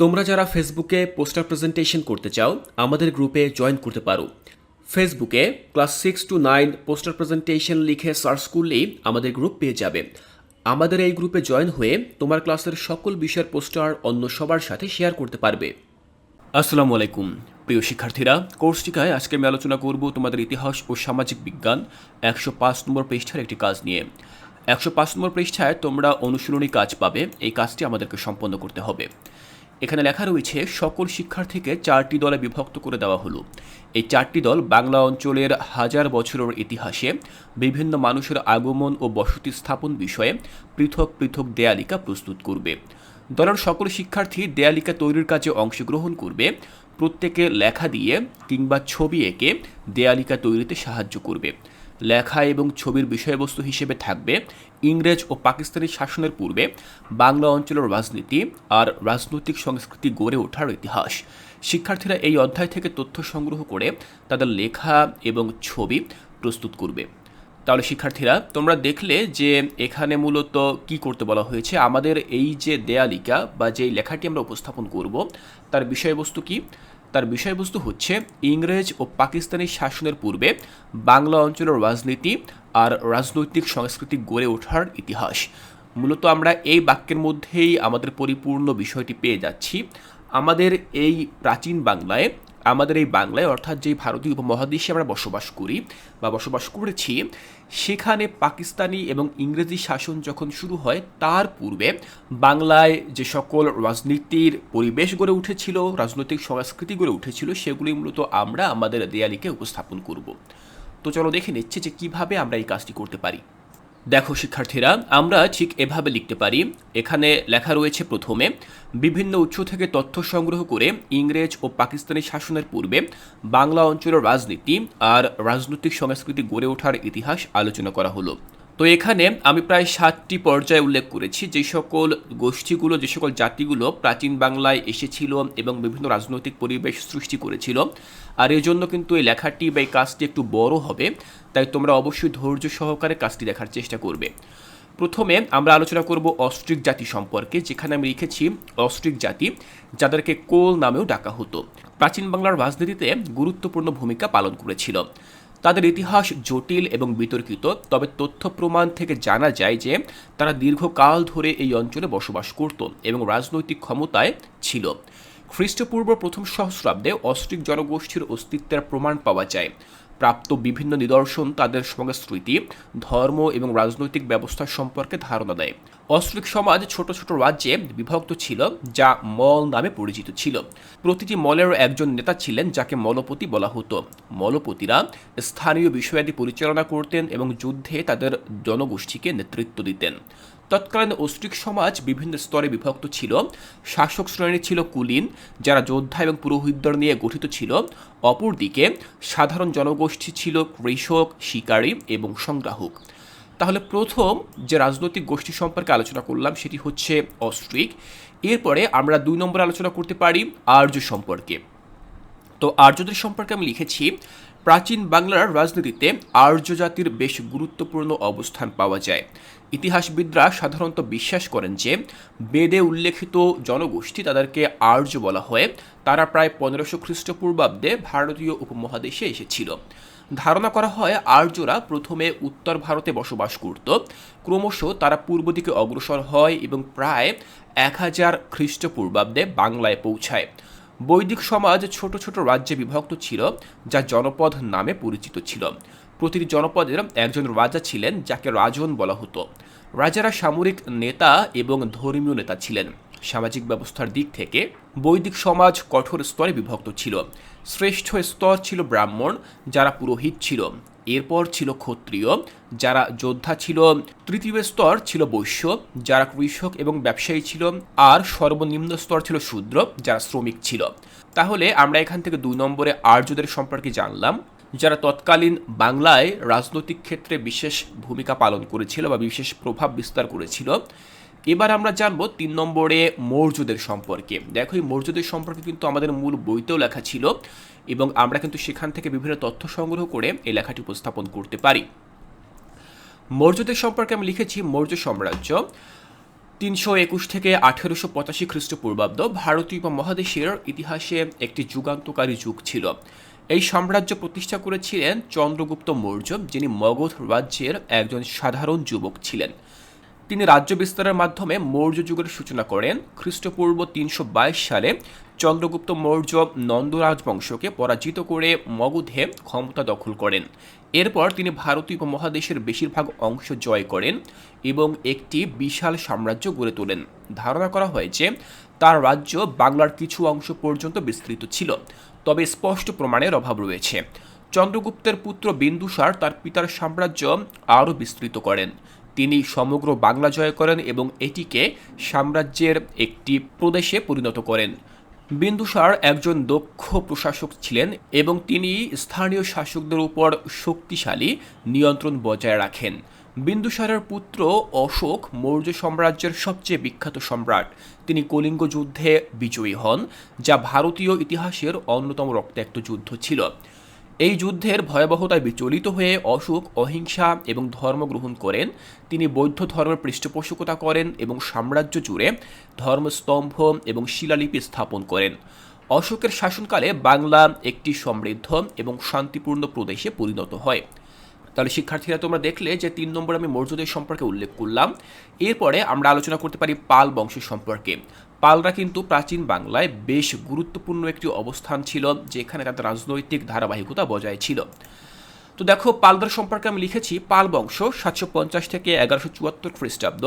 তোমরা যারা ফেসবুকে পোস্টার প্রেজেন্টেশন করতে চাও, আমাদের গ্রুপে জয়েন করতে পারো। ফেসবুকে class six to nine poster presentation লিখে সার্চ করলেই আমাদের গ্রুপ পেয়ে যাবে। আমাদের এই গ্রুপে জয়েন হয়ে তোমার ক্লাসের সকল বিষয়ের পোস্টার অন্য সবার সাথে শেয়ার করতে পারবে। আসসালামু আলাইকুম। প্রিয় শিক্ষার্থীরা কোর্সটিকায় আজকে আমি আলোচনা করব তোমাদের ইতিহাস ও সামাজিক বিজ্ঞান একশো পাঁচ নম্বর পৃষ্ঠার একটি কাজ নিয়ে। একশো পাঁচ নম্বর পৃষ্ঠায় তোমরা অনুশীলনী কাজ পাবে, এই কাজটি আমাদেরকে সম্পন্ন করতে হবে। এখানে লেখা রয়েছে, সকল শিক্ষার্থীকে চারটি দলে বিভক্ত করে দেওয়া হলো। এই চারটি দল বাংলা অঞ্চলের হাজার বছরের ইতিহাসে বিভিন্ন মানুষের আগমন ও বসতি স্থাপন বিষয়ে পৃথক পৃথক দেয়ালিকা প্রস্তুত করবে। দলের সকল শিক্ষার্থী দেয়ালিকা তৈরির কাজে অংশগ্রহণ করবে, প্রত্যেকে লেখা দিয়ে কিংবা ছবি এঁকে দেয়ালিকা তৈরিতে সাহায্য করবে। লেখা এবং ছবির বিষয়বস্তু হিসেবে থাকবে ইংরেজ ও পাকিস্তানি শাসনের পূর্বে, বাংলা অঞ্চলের রাজনীতি আর রাজনৈতিক সংস্কৃতি গড়ে ওঠার ইতিহাস। শিক্ষার্থীরা এই অধ্যায় থেকে তথ্য সংগ্রহ করে তাদের লেখা এবং ছবি প্রস্তুত করবে। তাহলে শিক্ষার্থীরা, তোমরা দেখলে যে এখানে মূলত কি করতে বলা হয়েছে? আমাদের এই যে দেয়ালিকা বা যে লেখাটি আমরা উপস্থাপন করব, তার বিষয়বস্তু কি? তার বিষয়বস্তু হচ্ছে ইংরেজ ও পাকিস্তানি শাসনের পূর্বে বাংলা অঞ্চলের রাজনীতি আর রাজনৈতিক সংস্কৃতি গড়ে ওঠার ইতিহাস। মূলত আমরা এই বাক্যের মধ্যেই আমাদের পরিপূর্ণ বিষয়টি পেয়ে যাচ্ছি। আমাদের এই প্রাচীন বাংলায় আমাদের এই বাংলায়, অর্থাৎ যেই ভারতীয় উপমহাদেশে আমরা বসবাস করি বা বসবাস করেছি, সেখানে পাকিস্তানি এবং ইংরেজি শাসন যখন শুরু হয়, তার পূর্বে বাংলায় যে সকল রাজনীতির পরিবেশ গড়ে উঠেছিল, রাজনৈতিক সংস্কৃতি গড়ে উঠেছিল সেগুলি মূলত আমরা আমাদের দেয়ালিকে উপস্থাপন করব। তো চলো দেখে নিচ্ছি যে কীভাবে আমরা এই কাজটি করতে পারি। দেখো শিক্ষার্থীরা, আমরা ঠিক এভাবে লিখতে পারি। এখানে লেখা রয়েছে প্রথমে, বিভিন্ন উৎস থেকে তথ্য সংগ্রহ করে ইংরেজ ও পাকিস্তানি শাসনের পূর্বে বাংলা অঞ্চলের রাজনীতি আর রাজনৈতিক সংস্কৃতি গড়ে ওঠার ইতিহাস আলোচনা করা হলো। তো এখানে আমি প্রায় সাতটি পর্যায়ে উল্লেখ করেছি যে সকল গোষ্ঠীগুলো, যে সকল জাতিগুলো প্রাচীন বাংলায় এসেছিল এবং বিভিন্ন রাজনৈতিক পরিবেশ সৃষ্টি করেছিল। আর এর জন্য কিন্তু এই লেখাটি বা এই কাজটি একটু বড় হবে, তাই তোমরা অবশ্যই ধৈর্য সহকারে কাজটি দেখার চেষ্টা করবে। প্রথমে আমরা আলোচনা করব অস্ট্রিক জাতি সম্পর্কে, যেখানে আমি লিখেছি অস্ট্রিক জাতি, যাদেরকে কোল নামেও ডাকা হতো। প্রাচীন বাংলার রাজনীতিতে গুরুত্বপূর্ণ ভূমিকা পালন করেছিল। তাদের ইতিহাস জটিল এবং বিতর্কিত, তবে তথ্য প্রমাণ থেকে জানা যায় যে তারা দীর্ঘকাল ধরে এই অঞ্চলে বসবাস করত এবং রাজনৈতিক ক্ষমতায় ছিল। খ্রিস্টপূর্ব প্রথম সহস্রাব্দে অস্ট্রিক জনগোষ্ঠীর অস্তিত্বের প্রমাণ পাওয়া যায়। প্রাপ্ত বিভিন্ন নিদর্শন তাদের সংস্কৃতি ধর্ম এবং রাজনৈতিক ব্যবস্থা সম্পর্কে ধারণা দেয়। অস্ট্রিক সমাজ ছোট ছোট রাজ্যে বিভক্ত ছিল, যা মল নামে পরিচিত ছিল। প্রতিটি মলের একজন নেতা ছিলেন, যাকে মলপতি বলা হতো। মলপতিরা স্থানীয় বিষয়াদি পরিচালনা করতেন এবং যুদ্ধে তাদের জনগোষ্ঠীকে নেতৃত্ব দিতেন। তৎকালীন অস্ট্রিক সমাজ বিভিন্ন স্তরে বিভক্ত ছিল। শাসক শ্রেণি ছিল কুলীন, যারা যোদ্ধা এবং পুরোহিতদের নিয়ে গঠিত ছিল। অপরদিকে সাধারণ জনগোষ্ঠী ছিল কৃষক, শিকারী এবং সংগ্রাহক। তাহলে প্রথম যে রাজনৈতিক গোষ্ঠী সম্পর্কে আলোচনা করলাম সেটি হচ্ছে অস্ট্রিক। এরপরে আমরা দুই নম্বরে আলোচনা করতে পারি আর্য সম্পর্কে। তো আর্যদের সম্পর্কে আমি লিখেছি প্রাচীন বাংলার রাজনীতিতে আর্য জাতির বেশ গুরুত্বপূর্ণ অবস্থান পাওয়া যায়। ইতিহাসবিদরা সাধারণত বিশ্বাস করেন যে, বেদে উল্লেখিত জনগোষ্ঠী তাদেরকে আর্য বলা হয়। তারা প্রায় পনেরোশো খ্রিস্টপূর্বাব্দে ভারতীয় উপমহাদেশে এসেছিল। ধারণা করা হয় আর্যরা প্রথমে উত্তর ভারতে বসবাস করত। ক্রমশ তারা পূর্ব দিকে অগ্রসর হয় এবং প্রায় এক হাজার খ্রিস্টপূর্বাব্দে বাংলায় পৌঁছায়। বৈদিক সমাজ ছোট ছোট রাজ্যে বিভক্ত ছিল, যা জনপদ নামে পরিচিত ছিল। প্রতিটি জনপদের একজন রাজা ছিলেন, যাকে রাজন বলা হতো। রাজারা সামরিক নেতা এবং ধর্মীয় নেতা ছিলেন। সামাজিক ব্যবস্থার দিক থেকে বৈদিক সমাজ কঠোর স্তরে বিভক্ত ছিল। শ্রেষ্ঠ স্তর ছিল ব্রাহ্মণ, যারা পুরোহিত ছিল। এরপর ছিল ক্ষত্রিয়, যারা যোদ্ধা ছিল, তৃতীয় স্তর ছিল বৈশ্য, যারা কৃষক এবং ব্যবসায়ী ছিল, আর সর্বনিম্ন স্তর ছিল শূদ্র, যারা শ্রমিক ছিল। তাহলে আমরা এখান থেকে দুই নম্বরে আর্যদের সম্পর্কে জানলাম। যারা তৎকালীন বাংলায় রাজনৈতিক ক্ষেত্রে বিশেষ ভূমিকা পালন করেছিল বা বিশেষ প্রভাব বিস্তার করেছিল, এবার আমরা জানব তিন নম্বরে মৌর্যদের সম্পর্কে। দেখো, এই মৌর্যদের সম্পর্কে কিন্তু আমাদের মূল বইতেও লেখা ছিল এবং আমরা কিন্তু সেখান থেকে বিভিন্ন তথ্য সংগ্রহ করে এই লেখাটি উপস্থাপন করতে পারি। মৌর্যদের সম্পর্কে আমি লিখেছি মৌর্য সাম্রাজ্য, তিনশো একুশ থেকে আঠেরোশো পঁচাশি খ্রিস্টপূর্বাব্দ। ভারতীয় মহাদেশের ইতিহাসে একটি যুগান্তকারী যুগ ছিল। এই সাম্রাজ্য প্রতিষ্ঠা করেছিলেন চন্দ্রগুপ্ত মৌর্য যিনি মগধ রাজ্যের একজন সাধারণ যুবক ছিলেন। তিনি রাজ্য বিস্তারের মাধ্যমে মৌর্য যুগের সূচনা করেন। খ্রিস্টপূর্ব তিনশো বাইশ সালে চন্দ্রগুপ্ত মৌর্য নন্দ রাজবংশকে পরাজিত করে মগধে ক্ষমতা দখল করেন। এরপর তিনি ভারতীয় উপমহাদেশের বেশিরভাগ অংশ জয় করেন এবং একটি বিশাল সাম্রাজ্য গড়ে তোলেন। ধারণা করা হয় যে তার রাজ্য বাংলার কিছু অংশ পর্যন্ত বিস্তৃত ছিল। তবে স্পষ্ট প্রমাণের অভাব রয়েছে। চন্দ্রগুপ্তের পুত্র বিন্দুসার তার পিতার সাম্রাজ্য আরও বিস্তৃত করেন। তিনি সমগ্র বাংলা জয় করেন এবং এটিকে সাম্রাজ্যের একটি প্রদেশে পরিণত করেন। বিন্দুসার একজন দক্ষ প্রশাসক ছিলেন এবং তিনি স্থানীয় শাসকদের উপর শক্তিশালী নিয়ন্ত্রণ বজায় রাখেন। বিন্দুসারের পুত্র অশোক মৌর্য সাম্রাজ্যের সবচেয়ে বিখ্যাত সম্রাট। তিনি কলিঙ্গ যুদ্ধে বিজয়ী হন, যা ভারতীয় ইতিহাসের অন্যতম রক্তাক্ত যুদ্ধ ছিল। এই যুদ্ধের ভয়াবহতায় বিচলিত হয়ে অশোক অহিংসা এবং ধর্ম গ্রহণ করেন। তিনি বৌদ্ধ ধর্মের পৃষ্ঠপোষকতা করেন এবং সাম্রাজ্য জুড়ে ধর্মস্তম্ভ এবং শিলালিপি স্থাপন করেন। অশোকের শাসনকালে বাংলা একটি সমৃদ্ধ এবং শান্তিপূর্ণ প্রদেশে পরিণত হয়। তাহলে শিক্ষার্থীরা তোমরা দেখলে যে তিন নম্বর আমি মৌর্যদের সম্পর্কে উল্লেখ করলাম। এরপরে আমরা আলোচনা করতে পারি পাল বংশের সম্পর্কে। পালরা কিন্তু প্রাচীন বাংলায় বেশ গুরুত্বপূর্ণ একটি অবস্থান ছিল, যেখানে তাদের রাজনৈতিক ধারাবাহিকতা বজায় ছিল। তো দেখো, পালদার সম্পর্কে আমি লিখেছি, পাল বংশ সাতশো পঞ্চাশ থেকে এগারোশো চুয়াত্তর খ্রিস্টাব্দ।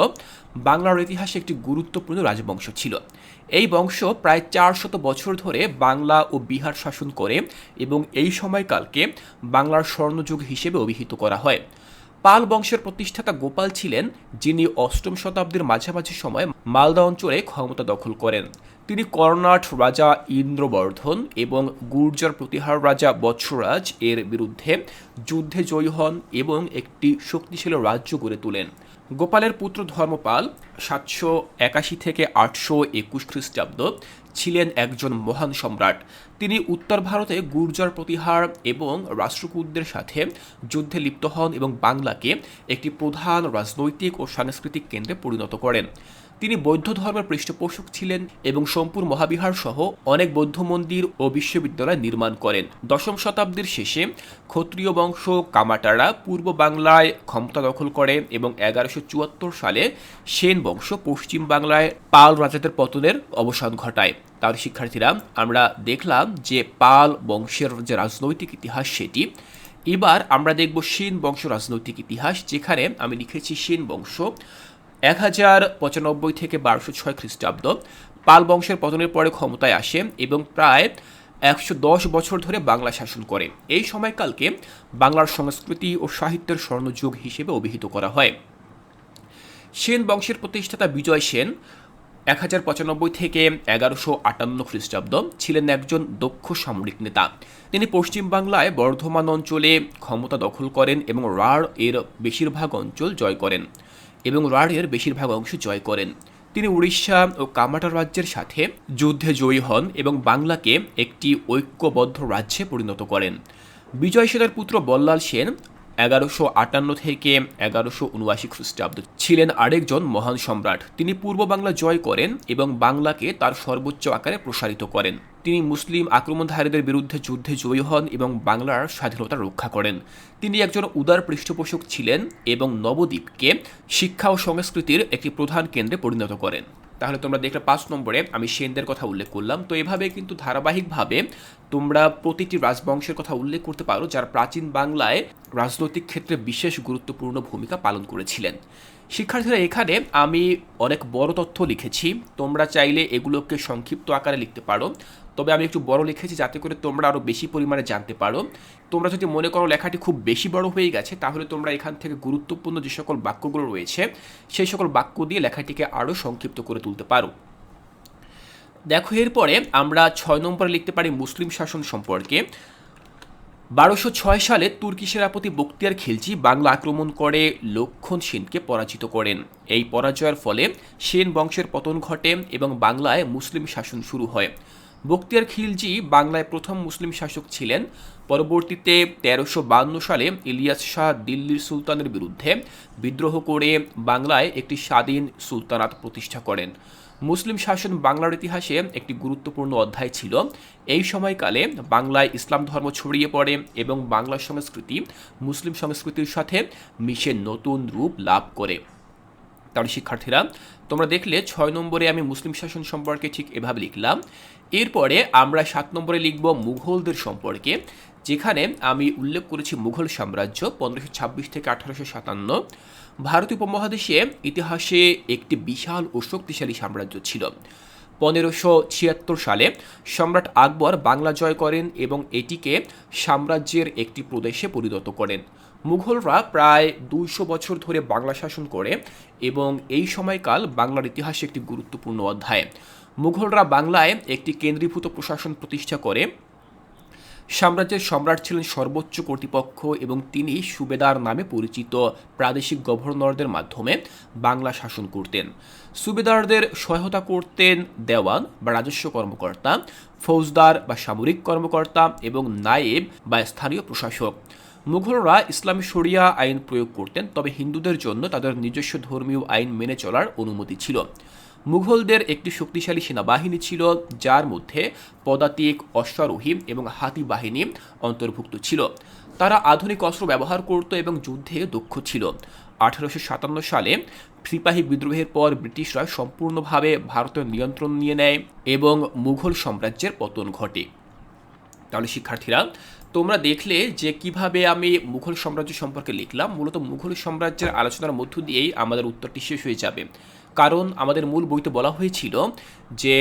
বাংলার ইতিহাসে একটি গুরুত্বপূর্ণ রাজবংশ ছিল। এই বংশ প্রায় চারশত বছর ধরে বাংলা ও বিহার শাসন করে এবং এই সময়কালকে বাংলার স্বর্ণযুগ হিসেবে অভিহিত করা হয়। পাল বংশের প্রতিষ্ঠাতা গোপাল ছিলেন, যিনি অষ্টম শতাব্দীর মাঝামাঝি সময় মালদা অঞ্চলে ক্ষমতা দখল করেন। তিনি কর্ণাট রাজা ইন্দ্রবর্ধন এবং গুর্জর প্রতিহার রাজা বৎসরাজ এর বিরুদ্ধে যুদ্ধে জয়ী হন এবং একটি শক্তিশালী রাজ্য গড়ে তোলেন। গোপালের পুত্র ধর্মপাল সাতশো একাশি থেকে আটশো একুশ খ্রিস্টাব্দ ছিলেন একজন মহান সম্রাট। তিনি উত্তর ভারতে গুর্জর প্রতিহার এবং রাষ্ট্রকূটদের সাথে যুদ্ধে লিপ্ত হন এবং বাংলাকে একটি প্রধান রাজনৈতিক ও সাংস্কৃতিক কেন্দ্রে পরিণত করেন। তিনি বৌদ্ধ ধর্মের পৃষ্ঠপোষক ছিলেন এবং সোমপুর মহাবিহার সহ অনেক বৌদ্ধ মন্দির ও বিশ্ববিদ্যালয় নির্মাণ করেন। দশম শতাব্দীর শেষে ক্ষত্রিয় বংশ কামাটারা পূর্ব বাংলায় ক্ষমতা দখল করে এবং এগারোশো চুয়াত্তর সালে সেন বংশ পশ্চিম বাংলায় পাল রাজাদের পতনের অবসান ঘটায়। তার শিক্ষার্থীরা, আমরা দেখলাম যে পাল বংশের যে রাজনৈতিক ইতিহাস সেটি, এবার আমরা দেখব সেন বংশ রাজনৈতিক ইতিহাস, যেখানে আমি লিখেছি সেন বংশ এক হাজার পঁচানব্বই থেকে বারোশো ছয় খ্রিস্টাব্দ। পাল বংশের পতনের পরে ক্ষমতায় আসে এবং প্রায় একশো দশ বছর ধরে বাংলা শাসন করে। এই সময়কালকে বাংলার সংস্কৃতি ও সাহিত্যের স্বর্ণযুগ হিসেবে অভিহিত করা হয়। সেন বংশের প্রতিষ্ঠাতা বিজয় সেন এক হাজার পঁচানব্বই থেকে এগারোশো আটান্ন খ্রিস্টাব্দ ছিলেন একজন দক্ষ সামরিক নেতা। তিনি পশ্চিম বাংলায় বর্ধমান অঞ্চলে ক্ষমতা দখল করেন এবং রাঢ় এর বেশিরভাগ অঞ্চল জয় করেন। এবং রাঢ়ের বেশিরভাগ অংশ জয় করেন। তিনি উড়িষ্যা ও কামাটা রাজ্যের সাথে যুদ্ধে জয়ী হন এবং বাংলাকে একটি ঐক্যবদ্ধ রাজ্যে পরিণত করেন। বিজয় সেনের পুত্র বল্লাল সেন এগারোশো আটান্ন থেকে এগারোশো উনআশি খ্রিস্টাব্দ ছিলেন আরেকজন মহান সম্রাট। তিনি পূর্ব বাংলা জয় করেন এবং বাংলাকে তার সর্বোচ্চ আকারে প্রসারিত করেন। তিনি মুসলিম আক্রমণধারীদের বিরুদ্ধে যুদ্ধে জয়ী হন এবং বাংলার স্বাধীনতা রক্ষা করেন। তিনি একজন উদার পৃষ্ঠপোষক ছিলেন এবং নবদ্বীপকে শিক্ষা ও সংস্কৃতির একটি প্রধান কেন্দ্রে পরিণত করেন। তাহলে তোমরা দেখলে পাঁচ নম্বরে আমি সেনদের কথা উল্লেখ করলাম। তো এভাবে কিন্তু ধারাবাহিকভাবে তোমরা প্রতিটি রাজবংশের কথা উল্লেখ করতে পারো, যারা প্রাচীন বাংলায় রাজনৈতিক ক্ষেত্রে বিশেষ গুরুত্বপূর্ণ ভূমিকা পালন করেছিলেন। শিক্ষার্থীরা, এখানে আমি অনেক বড় তথ্য লিখেছি। তোমরা চাইলে এগুলোকে সংক্ষিপ্ত আকারে লিখতে পারো। তবে আমি একটু বড় লিখেছি যাতে করে তোমরা আরও বেশি পরিমাণে জানতে পারো। তোমরা যদি মনে করো লেখাটি খুব বেশি বড় হয়ে গেছে, তাহলে তোমরা এখান থেকে গুরুত্বপূর্ণ যে সকল বাক্যগুলো রয়েছে, সেই সকল বাক্য দিয়ে লেখাটিকে আরও সংক্ষিপ্ত করে তুলতে পারো। দেখো, এরপরে আমরা ছয় নম্বরে লিখতে পারি মুসলিম শাসন সম্পর্কে। বারোশো ছয় সালে তুর্কি সেনাপতি বক্তিয়ার খিলজি বাংলা আক্রমণ করে লক্ষণ সেনকে পরাজিত করেন। এই পরাজয়ের ফলে সেন বংশের পতন ঘটে এবং বাংলায় মুসলিম শাসন শুরু হয়। বক্তিয়ার খিলজি বাংলায় প্রথম মুসলিম শাসক ছিলেন। পরবর্তীতে তেরোশো বান্ন সালে ইলিয়াস শাহ দিল্লির সুলতানের বিরুদ্ধে বিদ্রোহ করে বাংলায় একটি স্বাধীন সুলতানাত প্রতিষ্ঠা করেন। মুসলিম শাসন বাংলার ইতিহাসে একটি গুরুত্বপূর্ণ অধ্যায় ছিল। এই সময়কালে বাংলায় ইসলাম ধর্ম ছড়িয়ে পড়ে এবং বাংলা সংস্কৃতি মুসলিম সংস্কৃতির সাথে মিশে নতুন রূপ লাভ করে। তার শিক্ষার্থীরা তোমরা দেখলে ছয় নম্বরে আমি মুসলিম শাসন সম্পর্কে ঠিক এভাবে লিখলাম। এরপরে আমরা সাত নম্বরে লিখব মুঘলদের সম্পর্কে, যেখানে আমি উল্লেখ করেছি মুঘল সাম্রাজ্য পনেরোশো ছাব্বিশ থেকে আঠারোশো সাতান্ন। ভারতীয় উপমহাদেশে ইতিহাসে একটি বিশাল ও শক্তিশালী সাম্রাজ্য ছিল। পনেরোশো ছিয়াত্তর সালে সম্রাট আকবর বাংলা জয় করেন এবং এটিকে সাম্রাজ্যের একটি প্রদেশে পরিণত করেন। মুঘলরা প্রায় দুইশো বছর ধরে বাংলা শাসন করে এবং এই সময়কাল বাংলার ইতিহাসে একটি গুরুত্বপূর্ণ অধ্যায়। মুঘলরা বাংলায় একটি কেন্দ্রীভূত প্রশাসন প্রতিষ্ঠা করে। সাম্রাজ্যের সম্রাট ছিলেন সর্বোচ্চ কর্তৃপক্ষ এবং তিনি সুবেদার নামে পরিচিত প্রাদেশিক গভর্নরদের মাধ্যমে বাংলা শাসন করতেন। সুবেদারদের সহায়তা করতেন দেওয়ান বা রাজস্ব কর্মকর্তা, ফৌজদার বা সামরিক কর্মকর্তা এবং নায়েব বা স্থানীয় প্রশাসক। মুঘলরা ইসলামী শরিয়া আইন প্রয়োগ করতেন, তবে হিন্দুদের জন্য তাদের নিজস্ব ধর্মীয় আইন মেনে চলার অনুমতি ছিল। মুঘলদের একটি শক্তিশালী সেনাবাহিনী ছিল, যার মধ্যে পদাতিক অশ্বারোহী এবং হাতি বাহিনী অন্তর্ভুক্ত ছিল। তারা আধুনিক অস্ত্র ব্যবহার করত এবং যুদ্ধে দক্ষ ছিল। আঠারোশো সাতান্ন সালে সিপাহী বিদ্রোহের পর ব্রিটিশরা সম্পূর্ণভাবে ভারতের নিয়ন্ত্রণ নিয়ে নেয় এবং মুঘল সাম্রাজ্যের পতন ঘটে। তাহলে শিক্ষার্থীরা তোমরা দেখলে যে কীভাবে আমি মুঘল সাম্রাজ্য সম্পর্কে লিখলাম, মূলত মুঘল সাম্রাজ্যের আলোচনার মধ্য দিয়েই আমাদের উত্তরটি শেষ হয়ে যাবে। কারণ আমাদের মূল বইতে বলা হয়েছিল যে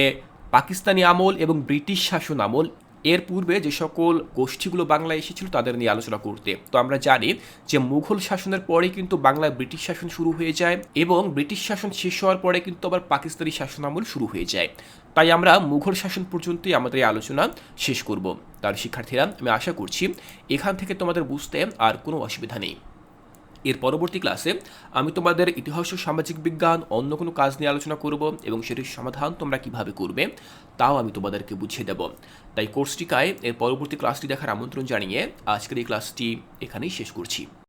পাকিস্তানি আমল এবং ব্রিটিশ শাসন আমল, এর পূর্বে যে সকল গোষ্ঠীগুলো বাংলায় এসেছিল তাদের নিয়ে আলোচনা করতে। তো আমরা জানি যে মুঘল শাসনের পরে কিন্তু বাংলায় ব্রিটিশ শাসন শুরু হয়ে যায় এবং ব্রিটিশ শাসন শেষ হওয়ার পরে কিন্তু আবার পাকিস্তানি শাসন আমল শুরু হয়ে যায়। তাই আমরা মুঘল শাসন পর্যন্তই আমাদের এই আলোচনা শেষ করব। তার শিক্ষার্থীরা, আমি আশা করছি এখান থেকে তোমাদের বুঝতে আর কোনো অসুবিধা নেই। এর পরবর্তী ক্লাসে আমি তোমাদের ইতিহাস ও সামাজিক বিজ্ঞান অন্য কোনো কাজ নিয়ে আলোচনা করব এবং সেটির সমাধান তোমরা কীভাবে করবে তাও আমি তোমাদেরকে বুঝিয়ে দেব। তাই কোর্সটিকায় এর পরবর্তী ক্লাসটি দেখার আমন্ত্রণ জানিয়ে আজকের এই ক্লাসটি এখানেই শেষ করছি।